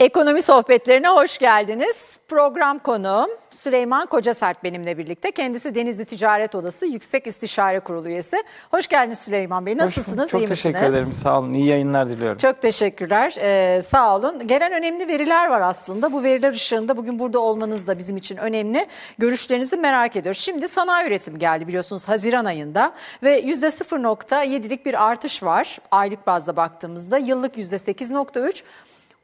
Ekonomi sohbetlerine hoş geldiniz. Program konuğum Süleyman Kocasert benimle birlikte. Kendisi Denizli Ticaret Odası Yüksek İstişare Kurulu üyesi. Hoş geldiniz Süleyman Bey. Nasılsınız? Çok iyi teşekkür misiniz? ederim. Sağ olun. İyi yayınlar diliyorum. Çok teşekkürler. Ee, sağ olun. Gelen önemli veriler var aslında. Bu veriler ışığında bugün burada olmanız da bizim için önemli. Görüşlerinizi merak ediyoruz. Şimdi sanayi üretimi geldi biliyorsunuz Haziran ayında ve %0.7'lik bir artış var. Aylık bazda baktığımızda yıllık %8.3.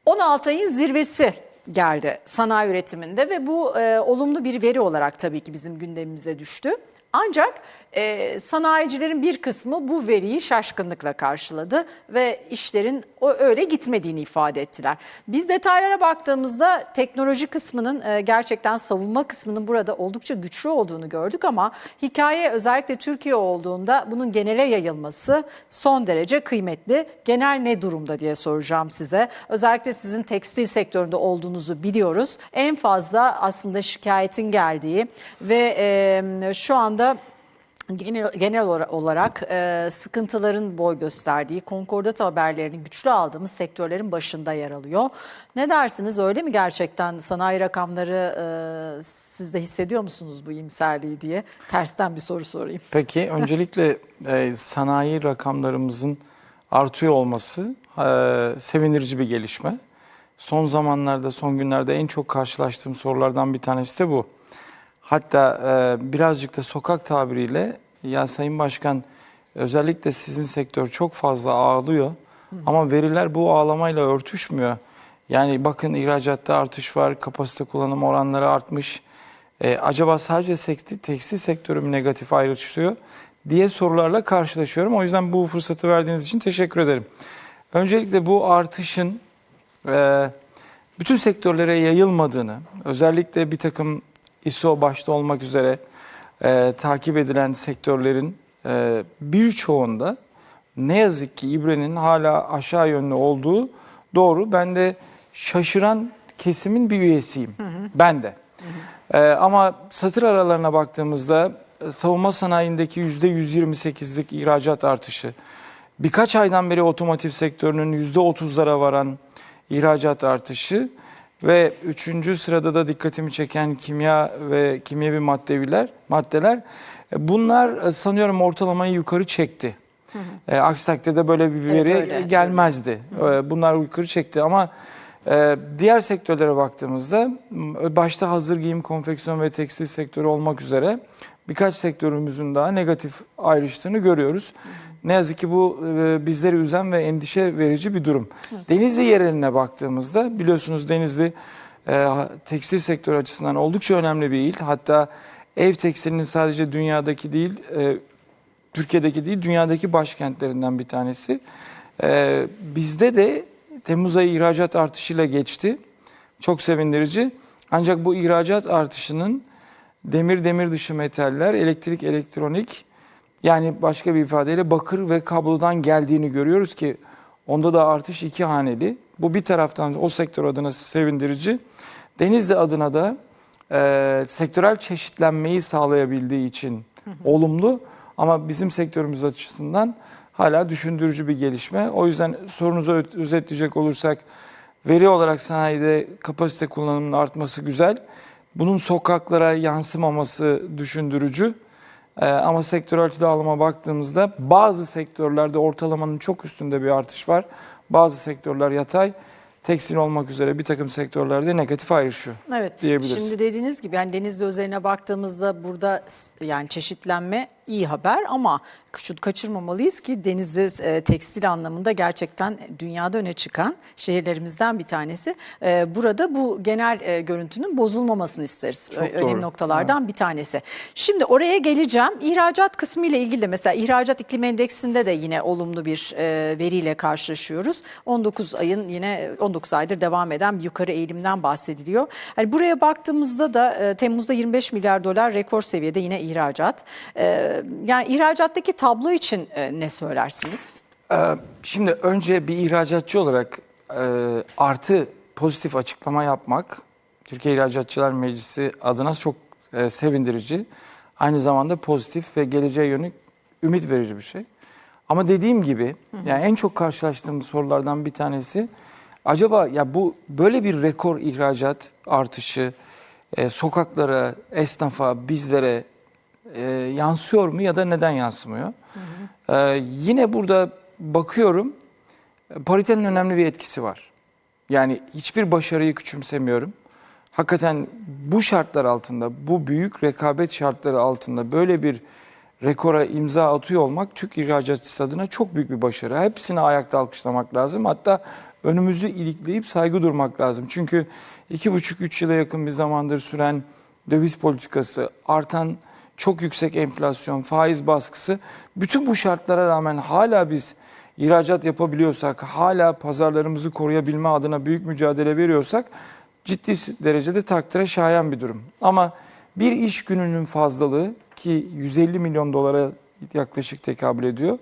16 ayın zirvesi geldi sanayi üretiminde ve bu e, olumlu bir veri olarak tabii ki bizim gündemimize düştü. Ancak e, sanayicilerin bir kısmı bu veriyi şaşkınlıkla karşıladı ve işlerin o öyle gitmediğini ifade ettiler. Biz detaylara baktığımızda teknoloji kısmının e, gerçekten savunma kısmının burada oldukça güçlü olduğunu gördük ama hikaye özellikle Türkiye olduğunda bunun genele yayılması son derece kıymetli. Genel ne durumda diye soracağım size. Özellikle sizin tekstil sektöründe olduğunuzu biliyoruz. En fazla aslında şikayetin geldiği ve e, şu anda genel, genel olarak- e, sıkıntıların boy gösterdiği, konkordat haberlerinin güçlü aldığımız sektörlerin başında yer alıyor. Ne dersiniz öyle mi gerçekten sanayi rakamları e, siz de hissediyor musunuz bu iyimserliği diye? Tersten bir soru sorayım. Peki öncelikle e, sanayi rakamlarımızın artıyor olması e, sevindirici bir gelişme. Son zamanlarda, son günlerde en çok karşılaştığım sorulardan bir tanesi de bu. Hatta e, birazcık da sokak tabiriyle ya Sayın Başkan özellikle sizin sektör çok fazla ağlıyor ama veriler bu ağlamayla örtüşmüyor. Yani bakın ihracatta artış var, kapasite kullanım oranları artmış. E, acaba sadece tekstil, tekstil sektörü mü negatif ayrıştırıyor diye sorularla karşılaşıyorum. O yüzden bu fırsatı verdiğiniz için teşekkür ederim. Öncelikle bu artışın e, bütün sektörlere yayılmadığını, özellikle bir takım ISO başta olmak üzere e, takip edilen sektörlerin e, birçoğunda ne yazık ki ibrenin hala aşağı yönlü olduğu doğru. Ben de şaşıran kesimin bir üyesiyim. Ben de. E, ama satır aralarına baktığımızda e, savunma sanayindeki %128'lik ihracat artışı, birkaç aydan beri otomotiv sektörünün %30'lara varan ihracat artışı ve üçüncü sırada da dikkatimi çeken kimya ve kimyevi maddeler, maddeler bunlar e, sanıyorum ortalamayı yukarı çekti. E, aksi takdirde böyle bir Evet, veri öyle. gelmezdi. E, bunlar yukarı çekti ama e, diğer sektörlere baktığımızda başta hazır giyim, konfeksiyon ve tekstil sektörü olmak üzere birkaç sektörümüzün daha negatif ayrıştığını görüyoruz. Ne yazık ki bu e, bizleri üzen ve endişe verici bir durum. Denizli yerine baktığımızda biliyorsunuz Denizli e, tekstil sektörü açısından oldukça önemli bir il. Hatta ev tekstilinin sadece dünyadaki değil, e, Türkiye'deki değil, dünyadaki başkentlerinden bir tanesi. E, bizde de Temmuz ayı ihracat artışıyla geçti. Çok sevindirici. Ancak bu ihracat artışının demir demir dışı metaller, elektrik, elektronik yani başka bir ifadeyle bakır ve kablodan geldiğini görüyoruz ki onda da artış iki haneli. Bu bir taraftan o sektör adına sevindirici. Denizli adına da e, sektörel çeşitlenmeyi sağlayabildiği için olumlu ama bizim sektörümüz açısından hala düşündürücü bir gelişme. O yüzden sorunuzu özetleyecek olursak veri olarak sanayide kapasite kullanımının artması güzel. Bunun sokaklara yansımaması düşündürücü. Ee, ama sektörel dağılıma baktığımızda bazı sektörlerde ortalamanın çok üstünde bir artış var. Bazı sektörler yatay, tekstil olmak üzere bir takım sektörlerde negatif ayrışıyor. Evet. diyebiliriz. Şimdi dediğiniz gibi yani Denizli özeline baktığımızda burada yani çeşitlenme iyi haber ama şu kaçırmamalıyız ki Denizli e, tekstil anlamında gerçekten dünyada öne çıkan şehirlerimizden bir tanesi. E, burada bu genel e, görüntünün bozulmamasını isteriz. Çok önemli doğru. noktalardan bir tanesi. Şimdi oraya geleceğim. İhracat kısmı ile ilgili de mesela ihracat iklim endeksinde de yine olumlu bir e, veriyle karşılaşıyoruz. 19 ayın yine 19 aydır devam eden bir yukarı eğilimden bahsediliyor. Hani buraya baktığımızda da e, Temmuz'da 25 milyar dolar rekor seviyede yine ihracat. E, yani ihracattaki tablo için e, ne söylersiniz? Ee, Şimdi önce bir ihracatçı olarak e, artı pozitif açıklama yapmak Türkiye İhracatçılar Meclisi adına çok e, sevindirici. Aynı zamanda pozitif ve geleceğe yönelik ümit verici bir şey. Ama dediğim gibi yani en çok karşılaştığım sorulardan bir tanesi Acaba ya bu böyle bir rekor ihracat artışı e, sokaklara, esnafa, bizlere e, yansıyor mu ya da neden yansımıyor? E, yine burada bakıyorum paritenin önemli bir etkisi var. Yani hiçbir başarıyı küçümsemiyorum. Hakikaten bu şartlar altında, bu büyük rekabet şartları altında böyle bir rekora imza atıyor olmak Türk ihracatçısı adına çok büyük bir başarı. Hepsini ayakta alkışlamak lazım. Hatta önümüzü ilikleyip saygı durmak lazım. Çünkü iki buçuk üç yıla yakın bir zamandır süren döviz politikası, artan çok yüksek enflasyon, faiz baskısı, bütün bu şartlara rağmen hala biz ihracat yapabiliyorsak, hala pazarlarımızı koruyabilme adına büyük mücadele veriyorsak ciddi derecede takdire şayan bir durum. Ama bir iş gününün fazlalığı ki 150 milyon dolara yaklaşık tekabül ediyor.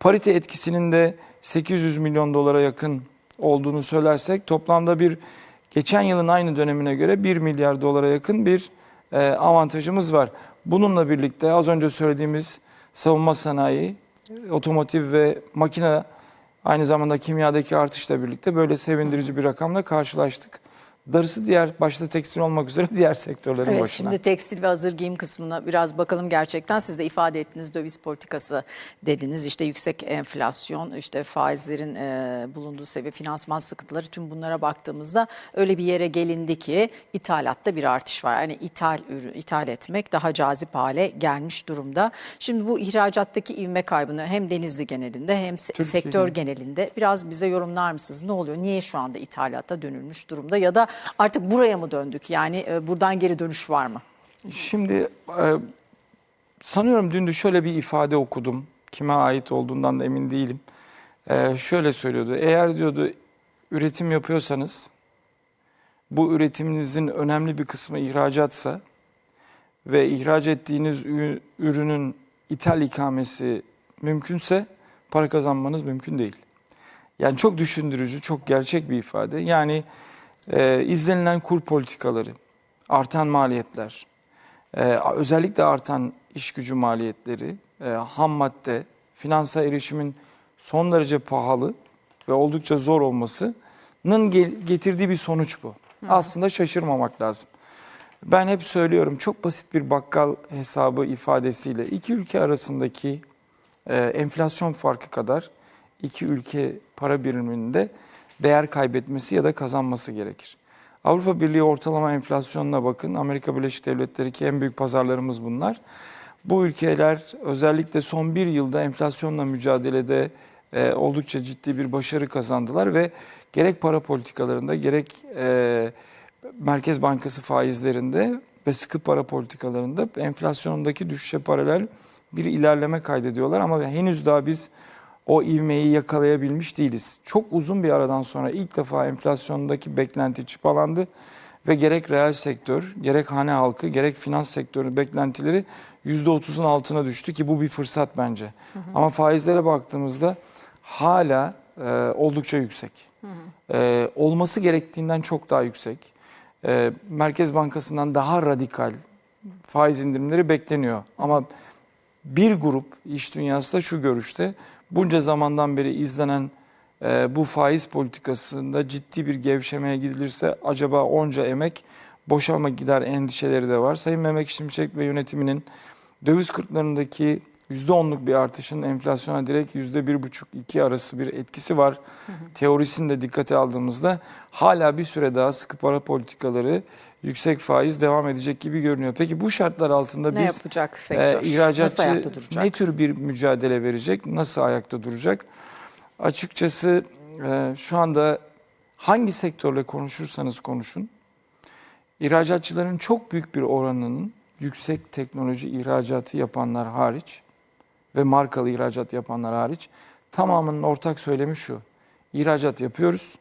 Parite etkisinin de 800 milyon dolara yakın olduğunu söylersek toplamda bir geçen yılın aynı dönemine göre 1 milyar dolara yakın bir e, avantajımız var. Bununla birlikte az önce söylediğimiz savunma sanayi, otomotiv ve makine aynı zamanda kimyadaki artışla birlikte böyle sevindirici bir rakamla karşılaştık. Darısı diğer başta tekstil olmak üzere diğer sektörlerin Evet başına. şimdi tekstil ve hazır giyim kısmına biraz bakalım gerçekten siz de ifade ettiniz döviz politikası dediniz işte yüksek enflasyon işte faizlerin e, bulunduğu seviye finansman sıkıntıları tüm bunlara baktığımızda öyle bir yere gelindi ki ithalatta bir artış var. Yani ithal ürün ithal etmek daha cazip hale gelmiş durumda. Şimdi bu ihracattaki ivme kaybını hem Denizli genelinde hem Türkiye'de. sektör genelinde biraz bize yorumlar mısınız? Ne oluyor? Niye şu anda ithalata dönülmüş durumda ya da artık buraya mı döndük? Yani e, buradan geri dönüş var mı? Şimdi e, sanıyorum dün de şöyle bir ifade okudum. Kime ait olduğundan da emin değilim. E, şöyle söylüyordu. Eğer diyordu üretim yapıyorsanız bu üretiminizin önemli bir kısmı ihracatsa ve ihraç ettiğiniz ürünün ithal ikamesi mümkünse para kazanmanız mümkün değil. Yani çok düşündürücü, çok gerçek bir ifade. Yani e, izlenilen kur politikaları, artan maliyetler, ee, özellikle artan iş gücü maliyetleri, e, ham madde, finansa erişimin son derece pahalı ve oldukça zor olmasının getirdiği bir sonuç bu. Aslında şaşırmamak lazım. Ben hep söylüyorum çok basit bir bakkal hesabı ifadesiyle iki ülke arasındaki e, enflasyon farkı kadar iki ülke para biriminde değer kaybetmesi ya da kazanması gerekir. Avrupa Birliği ortalama enflasyonuna bakın. Amerika Birleşik Devletleri ki en büyük pazarlarımız bunlar. Bu ülkeler özellikle son bir yılda enflasyonla mücadelede e, oldukça ciddi bir başarı kazandılar ve gerek para politikalarında gerek e, Merkez Bankası faizlerinde ve sıkı para politikalarında enflasyondaki düşüşe paralel bir ilerleme kaydediyorlar ama henüz daha biz o ivmeyi yakalayabilmiş değiliz. Çok uzun bir aradan sonra ilk defa enflasyondaki beklenti çıpalandı ve gerek reel sektör, gerek hane halkı, gerek finans sektörü beklentileri %30'un altına düştü ki bu bir fırsat bence. Ama faizlere baktığımızda hala e, oldukça yüksek. E, olması gerektiğinden çok daha yüksek. E, Merkez Bankası'ndan daha radikal faiz indirimleri bekleniyor. Ama bir grup iş dünyası da şu görüşte bunca zamandan beri izlenen e, bu faiz politikasında ciddi bir gevşemeye gidilirse acaba onca emek boşa mı gider endişeleri de var. Sayın Mehmet Şimşek ve yönetiminin döviz kurlarındaki %10'luk bir artışın enflasyona direkt %1,5-2 arası bir etkisi var. Teorisini de dikkate aldığımızda hala bir süre daha sıkı para politikaları yüksek faiz devam edecek gibi görünüyor. Peki bu şartlar altında Ne biz yapacak sektör? ee, ihracatçı ne tür bir mücadele verecek? Nasıl ayakta duracak? Açıkçası e, şu anda hangi sektörle konuşursanız konuşun, ihracatçıların çok büyük bir oranının yüksek teknoloji ihracatı yapanlar hariç ve markalı ihracat yapanlar hariç tamamının ortak söylemi şu. İhracat yapıyoruz,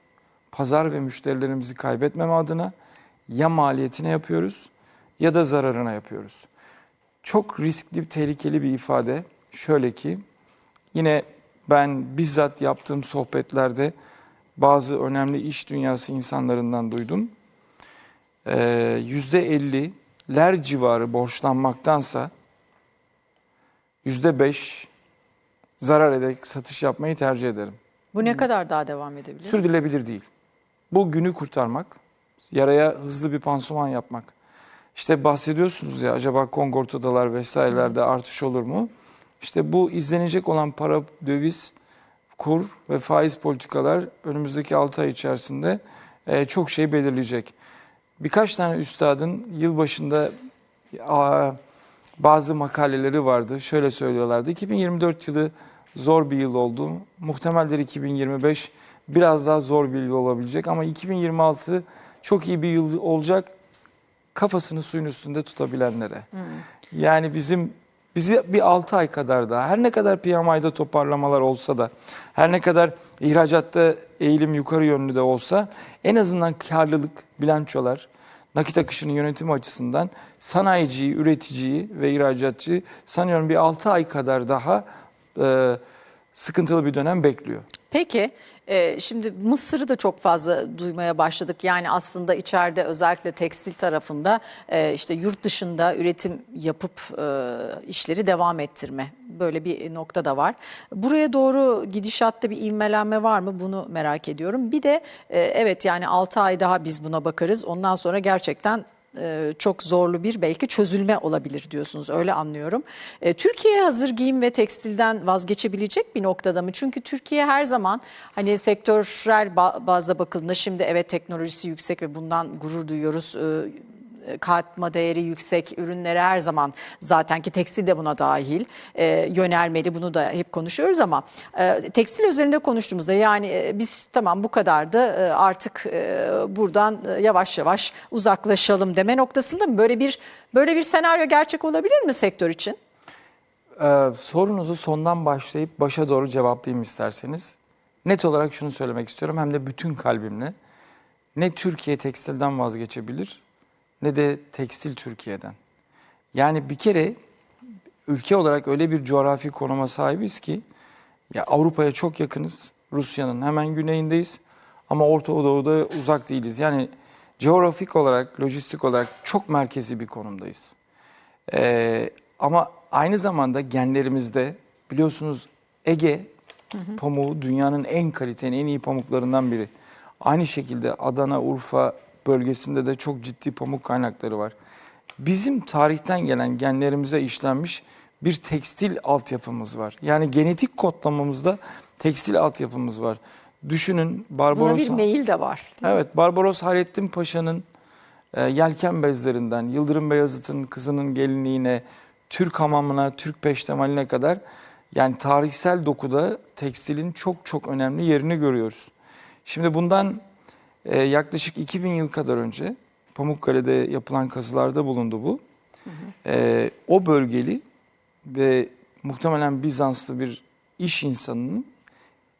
pazar ve müşterilerimizi kaybetmeme adına ya maliyetine yapıyoruz ya da zararına yapıyoruz çok riskli, tehlikeli bir ifade. Şöyle ki, yine ben bizzat yaptığım sohbetlerde bazı önemli iş dünyası insanlarından duydum. Ee, %50'ler civarı borçlanmaktansa %5 zarar ederek satış yapmayı tercih ederim. Bu ne kadar daha devam edebilir? Sürdürülebilir değil. Bu günü kurtarmak, yaraya hızlı bir pansuman yapmak. İşte bahsediyorsunuz ya acaba Kongort Adalar vesairelerde artış olur mu? İşte bu izlenecek olan para, döviz, kur ve faiz politikalar önümüzdeki 6 ay içerisinde e, çok şey belirleyecek. Birkaç tane üstadın yılbaşında bazı makaleleri vardı. Şöyle söylüyorlardı. 2024 yılı zor bir yıl oldu. Muhtemeldir 2025 biraz daha zor bir yıl olabilecek ama 2026 çok iyi bir yıl olacak kafasını suyun üstünde tutabilenlere. Yani bizim bizi bir 6 ay kadar daha her ne kadar PMI'da toparlamalar olsa da her ne kadar ihracatta eğilim yukarı yönlü de olsa en azından karlılık, bilançolar, nakit akışının yönetimi açısından sanayiciyi, üreticiyi ve ihracatçıyı sanıyorum bir 6 ay kadar daha e, sıkıntılı bir dönem bekliyor. Peki e, şimdi Mısır'ı da çok fazla duymaya başladık. Yani aslında içeride özellikle tekstil tarafında e, işte yurt dışında üretim yapıp e, işleri devam ettirme böyle bir nokta da var. Buraya doğru gidişatta bir ivmelenme var mı bunu merak ediyorum. Bir de evet yani 6 ay daha biz buna bakarız. Ondan sonra gerçekten e, çok zorlu bir belki çözülme olabilir diyorsunuz öyle anlıyorum. E, Türkiye hazır giyim ve tekstilden vazgeçebilecek bir noktada mı? Çünkü Türkiye her zaman hani sektörel ba- bazda bakıldığında şimdi evet teknolojisi yüksek ve bundan gurur duyuyoruz. E, katma değeri yüksek ürünlere her zaman zaten ki tekstil de buna dahil e, yönelmeli bunu da hep konuşuyoruz ama e, tekstil üzerinde konuştuğumuzda yani e, biz tamam bu kadardı e, artık e, buradan e, yavaş yavaş uzaklaşalım deme noktasında mı böyle bir böyle bir senaryo gerçek olabilir mi sektör için? Ee, sorunuzu sondan başlayıp başa doğru cevaplayayım isterseniz. Net olarak şunu söylemek istiyorum hem de bütün kalbimle. Ne Türkiye tekstilden vazgeçebilir ne de tekstil Türkiye'den. Yani bir kere ülke olarak öyle bir coğrafi konuma sahibiz ki ya Avrupa'ya çok yakınız. Rusya'nın hemen güneyindeyiz. Ama Orta Doğu'da uzak değiliz. Yani coğrafik olarak, lojistik olarak çok merkezi bir konumdayız. Ee, ama aynı zamanda genlerimizde biliyorsunuz Ege pamuğu dünyanın en kaliteli, en iyi pamuklarından biri. Aynı şekilde Adana, Urfa bölgesinde de çok ciddi pamuk kaynakları var. Bizim tarihten gelen genlerimize işlenmiş bir tekstil altyapımız var. Yani genetik kodlamamızda tekstil altyapımız var. Düşünün Buna Barbaros bir mail de var. Evet, Barbaros Hayrettin Paşa'nın e, yelken bezlerinden, Yıldırım Beyazıt'ın kızının gelinliğine, Türk hamamına, Türk peştemaline kadar yani tarihsel dokuda tekstilin çok çok önemli yerini görüyoruz. Şimdi bundan e, yaklaşık 2000 yıl kadar önce Pamukkale'de yapılan kazılarda bulundu bu. E, o bölgeli ve muhtemelen Bizanslı bir iş insanının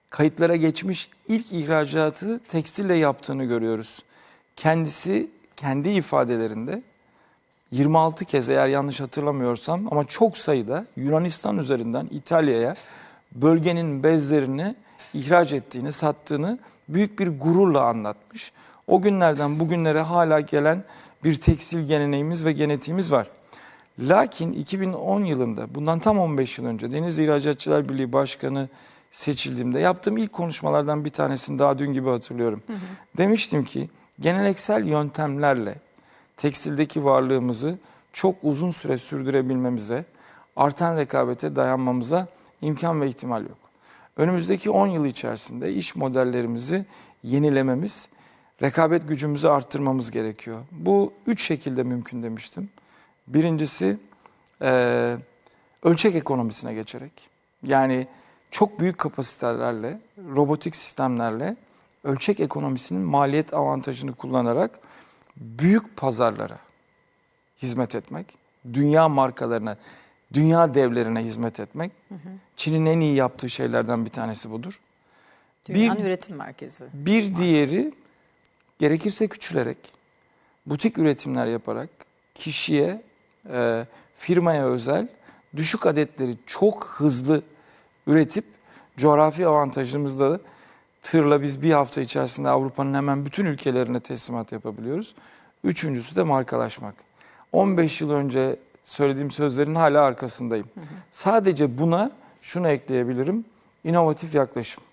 kayıtlara geçmiş ilk ihracatı tekstille yaptığını görüyoruz. Kendisi kendi ifadelerinde 26 kez eğer yanlış hatırlamıyorsam ama çok sayıda Yunanistan üzerinden İtalya'ya bölgenin bezlerini ihraç ettiğini, sattığını büyük bir gururla anlatmış. O günlerden bugünlere hala gelen bir tekstil geleneğimiz ve genetiğimiz var. Lakin 2010 yılında bundan tam 15 yıl önce Deniz İhracatçılar Birliği Başkanı seçildiğimde yaptığım ilk konuşmalardan bir tanesini daha dün gibi hatırlıyorum. Demiştim ki geleneksel yöntemlerle tekstildeki varlığımızı çok uzun süre sürdürebilmemize, artan rekabete dayanmamıza imkan ve ihtimal yok. Önümüzdeki 10 yıl içerisinde iş modellerimizi yenilememiz, rekabet gücümüzü arttırmamız gerekiyor. Bu üç şekilde mümkün demiştim. Birincisi eee, ölçek ekonomisine geçerek. Yani çok büyük kapasitelerle, robotik sistemlerle ölçek ekonomisinin maliyet avantajını kullanarak büyük pazarlara hizmet etmek, dünya markalarına, dünya devlerine hizmet etmek. Çin'in en iyi yaptığı şeylerden bir tanesi budur. Dünyanın Bir- üretim merkezi. Bir diğeri gerekirse küçülerek, butik üretimler yaparak kişiye, e, firmaya özel düşük adetleri çok hızlı üretip coğrafi avantajımızla da tırla biz bir hafta içerisinde Avrupa'nın hemen bütün ülkelerine teslimat yapabiliyoruz. Üçüncüsü de markalaşmak. 15 yıl önce söylediğim sözlerin hala arkasındayım. Sadece buna şunu ekleyebilirim. inovatif yaklaşım.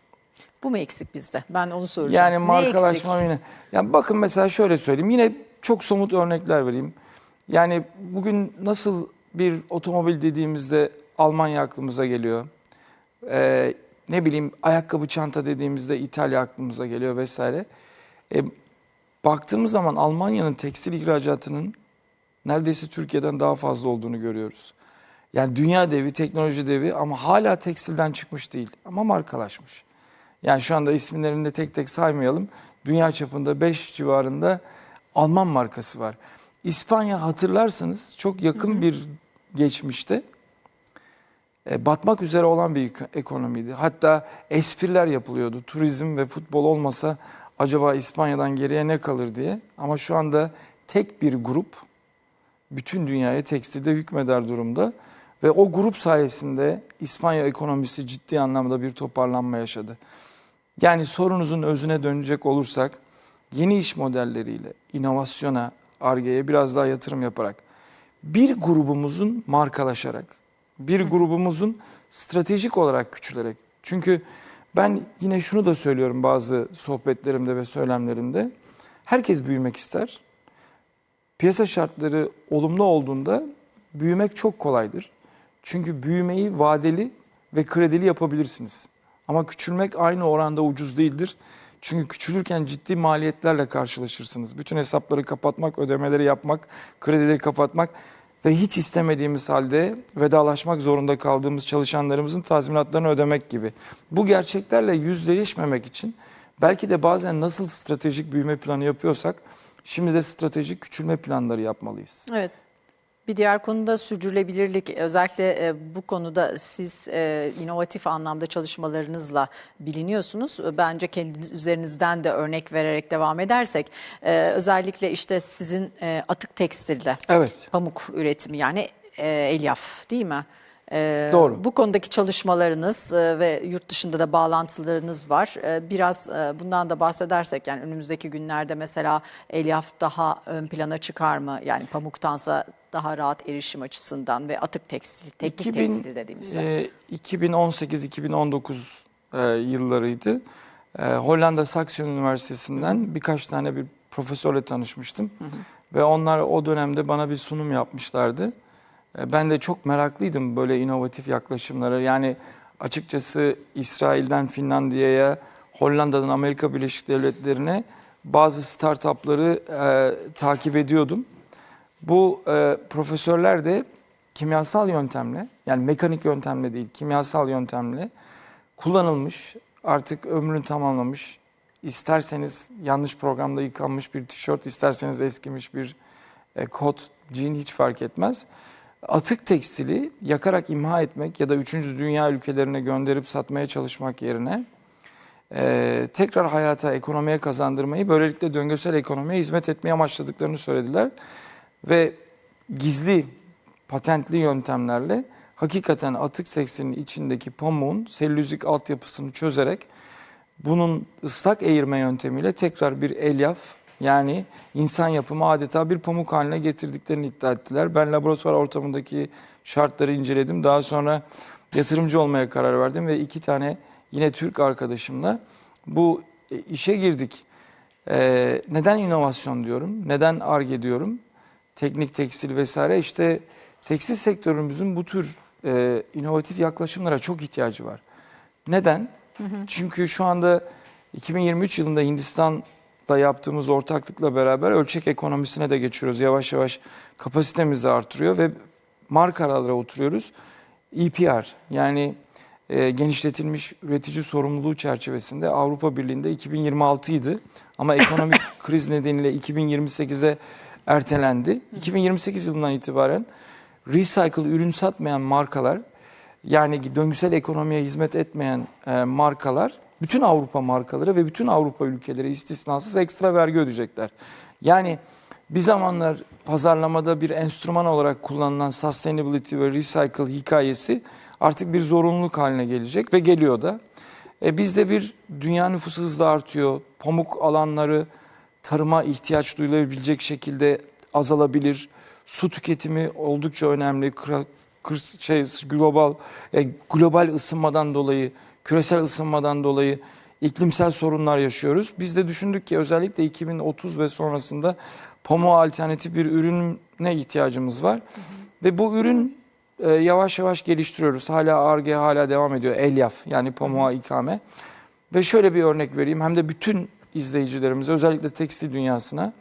Bu mu eksik bizde? Ben onu soracağım. Yani markalaşma yine. Yani bakın mesela şöyle söyleyeyim. Yine çok somut örnekler vereyim. Yani bugün nasıl bir otomobil dediğimizde Almanya aklımıza geliyor. Ee, ne bileyim ayakkabı çanta dediğimizde İtalya aklımıza geliyor vesaire. E, baktığımız zaman Almanya'nın tekstil ihracatının neredeyse Türkiye'den daha fazla olduğunu görüyoruz. Yani dünya devi, teknoloji devi ama hala tekstilden çıkmış değil ama markalaşmış. Yani şu anda isimlerini de tek tek saymayalım. Dünya çapında 5 civarında Alman markası var. İspanya hatırlarsanız çok yakın bir geçmişte e, batmak üzere olan bir ek- ekonomiydi. Hatta espriler yapılıyordu. Turizm ve futbol olmasa acaba İspanya'dan geriye ne kalır diye. Ama şu anda tek bir grup bütün dünyaya tekstilde hükmeder durumda. Ve o grup sayesinde İspanya ekonomisi ciddi anlamda bir toparlanma yaşadı. Yani sorunuzun özüne dönecek olursak yeni iş modelleriyle, inovasyona, argeye biraz daha yatırım yaparak bir grubumuzun markalaşarak, bir grubumuzun stratejik olarak küçülerek. Çünkü ben yine şunu da söylüyorum bazı sohbetlerimde ve söylemlerimde. Herkes büyümek ister. Piyasa şartları olumlu olduğunda büyümek çok kolaydır. Çünkü büyümeyi vadeli ve kredili yapabilirsiniz. Ama küçülmek aynı oranda ucuz değildir. Çünkü küçülürken ciddi maliyetlerle karşılaşırsınız. Bütün hesapları kapatmak, ödemeleri yapmak, kredileri kapatmak ve hiç istemediğimiz halde vedalaşmak zorunda kaldığımız çalışanlarımızın tazminatlarını ödemek gibi. Bu gerçeklerle yüzleşmemek için belki de bazen nasıl stratejik büyüme planı yapıyorsak şimdi de stratejik küçülme planları yapmalıyız. Evet. Bir diğer konuda sürdürülebilirlik. Özellikle e, bu konuda siz e, inovatif anlamda çalışmalarınızla biliniyorsunuz. Bence kendiniz üzerinizden de örnek vererek devam edersek, e, özellikle işte sizin e, atık tekstilde Evet. pamuk üretimi yani e, elyaf değil mi? E, Doğru. Bu konudaki çalışmalarınız e, ve yurt dışında da bağlantılarınız var. E, Biraz e, bundan da bahsedersek yani önümüzdeki günlerde mesela elyaf daha ön plana çıkar mı? Yani pamuktansa daha rahat erişim açısından ve atık tekstil, teknik 2000, tekstil dediğimizde. e, 2018-2019 e, yıllarıydı. E, Hollanda Saxion Üniversitesi'nden birkaç tane bir profesörle tanışmıştım. Ve onlar o dönemde bana bir sunum yapmışlardı. E, ben de çok meraklıydım böyle inovatif yaklaşımlara. Yani açıkçası İsrail'den Finlandiya'ya, Hollanda'dan Amerika Birleşik Devletleri'ne bazı startupları e, takip ediyordum. Bu e, profesörler de kimyasal yöntemle yani mekanik yöntemle değil kimyasal yöntemle kullanılmış artık ömrünü tamamlamış isterseniz yanlış programda yıkanmış bir tişört isterseniz eskimiş bir e, kot jean hiç fark etmez. Atık tekstili yakarak imha etmek ya da 3. dünya ülkelerine gönderip satmaya çalışmak yerine e, tekrar hayata, ekonomiye kazandırmayı, böylelikle döngüsel ekonomiye hizmet etmeye amaçladıklarını söylediler. Ve gizli, patentli yöntemlerle hakikaten atık tekstilin içindeki pamuğun selülozik altyapısını çözerek bunun ıslak eğirme yöntemiyle tekrar bir elyaf yani insan yapımı adeta bir pamuk haline getirdiklerini iddia ettiler. Ben laboratuvar ortamındaki şartları inceledim. Daha sonra yatırımcı olmaya karar verdim ve iki tane yine Türk arkadaşımla bu e, işe girdik. Ee, neden inovasyon diyorum? Neden ARGE diyorum? Teknik, tekstil vesaire. İşte tekstil sektörümüzün bu tür e, inovatif yaklaşımlara çok ihtiyacı var. Neden? Çünkü şu anda 2023 yılında Hindistan'da yaptığımız ortaklıkla beraber ölçek ekonomisine de geçiyoruz. Yavaş yavaş kapasitemiz de artırıyor ve markalara oturuyoruz. EPR yani e, genişletilmiş üretici sorumluluğu çerçevesinde Avrupa Birliği'nde 2026 idi. Ama ekonomik kriz nedeniyle 2028'e ertelendi. 2028 yılından itibaren recycle ürün satmayan markalar yani döngüsel ekonomiye hizmet etmeyen e, markalar bütün Avrupa markaları ve bütün Avrupa ülkeleri istisnasız ekstra vergi ödeyecekler. Yani bir zamanlar pazarlamada bir enstrüman olarak kullanılan sustainability ve recycle hikayesi artık bir zorunluluk haline gelecek ve geliyor da. E, bizde bir dünya nüfusu hızla artıyor. Pamuk alanları tarıma ihtiyaç duyulabilecek şekilde azalabilir. Su tüketimi oldukça önemli. Kır- şey global e, global ısınmadan dolayı, küresel ısınmadan dolayı iklimsel sorunlar yaşıyoruz. Biz de düşündük ki özellikle 2030 ve sonrasında pamuğa alternatif bir ürüne ihtiyacımız var. Ve bu ürün e, yavaş yavaş geliştiriyoruz. Hala ARGE hala devam ediyor. Elyaf yani pamuğa ikame. Ve şöyle bir örnek vereyim hem de bütün izleyicilerimize özellikle tekstil dünyasına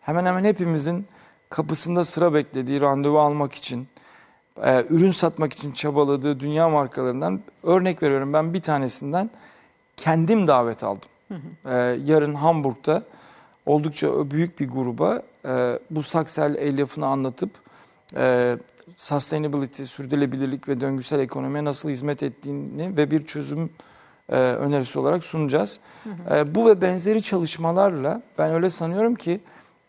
hemen hemen hepimizin kapısında sıra beklediği randevu almak için, e, ürün satmak için çabaladığı dünya markalarından örnek veriyorum. Ben bir tanesinden kendim davet aldım. E, yarın Hamburg'da oldukça büyük bir gruba e, bu Saksel elyafını anlatıp e, sustainability, sürdürülebilirlik ve döngüsel ekonomiye nasıl hizmet ettiğini ve bir çözüm e, önerisi olarak sunacağız. E, bu ve benzeri çalışmalarla ben öyle sanıyorum ki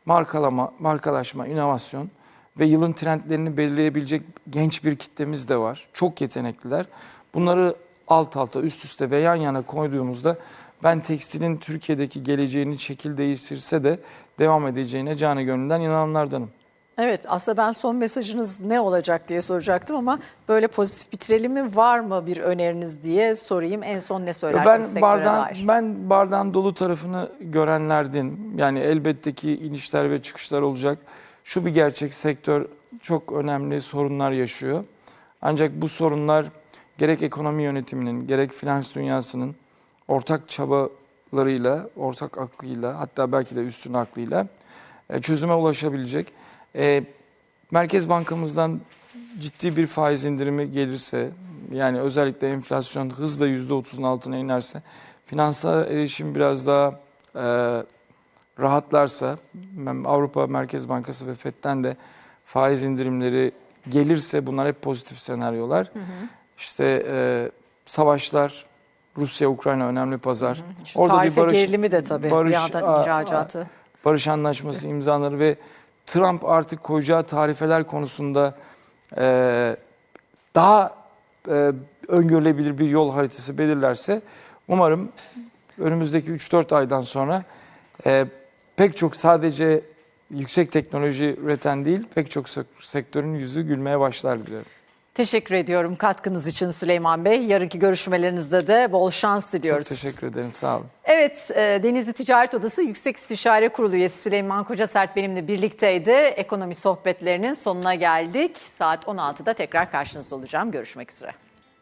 markalama, markalaşma, inovasyon ve yılın trendlerini belirleyebilecek genç bir kitlemiz de var. Çok yetenekliler. Bunları alt alta, üst üste ve yan yana koyduğumuzda ben tekstilin Türkiye'deki geleceğini şekil değiştirse de devam edeceğine canı gönülden inananlardanım. Evet aslında ben son mesajınız ne olacak diye soracaktım ama böyle pozitif bitirelim mi var mı bir öneriniz diye sorayım. En son ne söylersiniz Ben bardağın, dair? ben bardağın dolu tarafını görenlerden. Yani elbette ki inişler ve çıkışlar olacak. Şu bir gerçek sektör çok önemli sorunlar yaşıyor. Ancak bu sorunlar gerek ekonomi yönetiminin gerek finans dünyasının ortak çabalarıyla, ortak aklıyla hatta belki de üstün aklıyla e, çözüme ulaşabilecek. E, Merkez Bankamızdan ciddi bir faiz indirimi gelirse yani özellikle enflasyon hızla %30'un altına inerse finansal erişim biraz daha e, rahatlarsa Avrupa Merkez Bankası ve FED'den de faiz indirimleri gelirse bunlar hep pozitif senaryolar. İşte e, savaşlar Rusya Ukrayna önemli pazar. Şu Orada bir barış- gerilimi de tabii barış- bir yandan ihracatı. barış anlaşması imzaları ve Trump artık koyacağı tarifeler konusunda e, daha e, öngörülebilir bir yol haritası belirlerse umarım önümüzdeki 3-4 aydan sonra e, pek çok sadece yüksek teknoloji üreten değil pek çok sek- sektörün yüzü gülmeye başlar diyorum. Teşekkür ediyorum katkınız için Süleyman Bey. Yarınki görüşmelerinizde de bol şans diliyoruz. Çok teşekkür ederim sağ olun. Evet, e, Denizli Ticaret Odası Yüksek İstişare Kurulu üyesi Süleyman Kocasert benimle birlikteydi. Ekonomi sohbetlerinin sonuna geldik. Saat 16'da tekrar karşınızda olacağım. Görüşmek üzere.